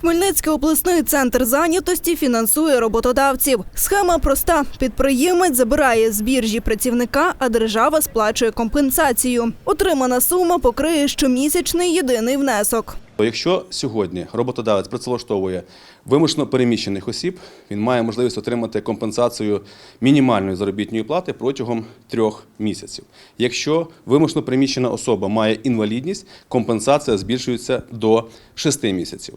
Хмельницький обласний центр зайнятості фінансує роботодавців. Схема проста: підприємець забирає з біржі працівника, а держава сплачує компенсацію. Отримана сума покриє щомісячний єдиний внесок. Якщо сьогодні роботодавець працевлаштовує вимушено переміщених осіб, він має можливість отримати компенсацію мінімальної заробітної плати протягом трьох місяців. Якщо вимушено переміщена особа має інвалідність, компенсація збільшується до шести місяців.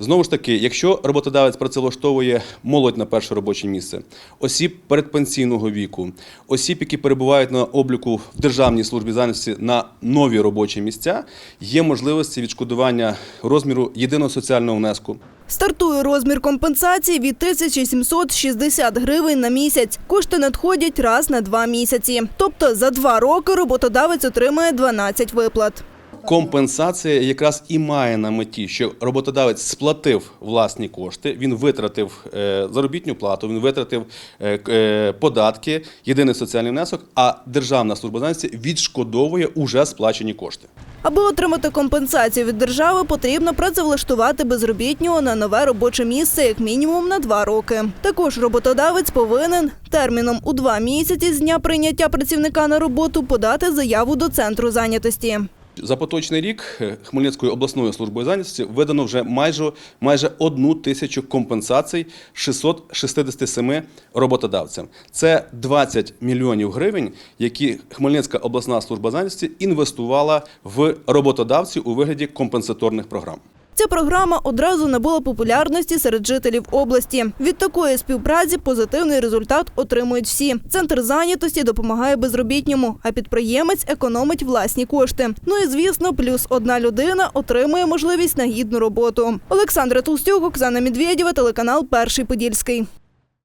Знову ж таки, якщо роботодавець працевлаштовує молодь на перше робоче місце, осіб передпенсійного віку, осіб, які перебувають на обліку в Державній службі зайнятості на нові робочі місця, є можливості відшкодування розміру єдиного соціального внеску. Стартує розмір компенсації від 1760 гривень на місяць. Кошти надходять раз на два місяці. Тобто за два роки роботодавець отримає 12 виплат. Компенсація якраз і має на меті, що роботодавець сплатив власні кошти, він витратив е, заробітну плату, він витратив е, е, податки, єдиний соціальний внесок, а Державна служба зайнятості відшкодовує уже сплачені кошти. Аби отримати компенсацію від держави, потрібно працевлаштувати безробітнього на нове робоче місце як мінімум на два роки. Також роботодавець повинен терміном у два місяці з дня прийняття працівника на роботу подати заяву до центру зайнятості. За поточний рік е, Хмельницькою обласною службою зайнятості видано вже майже, майже одну тисячу компенсацій 667 роботодавцям. Це 20 мільйонів гривень, які Хмельницька обласна служба зайнятості інвестувала в роботодавців у вигляді компенсаторних програм. Ця програма одразу набула популярності серед жителів області. Від такої співпраці позитивний результат отримують всі. Центр зайнятості допомагає безробітньому, а підприємець економить власні кошти. Ну і звісно, плюс одна людина отримує можливість на гідну роботу. Олександра Толстюк, Оксана Медведєва, телеканал Перший Подільський.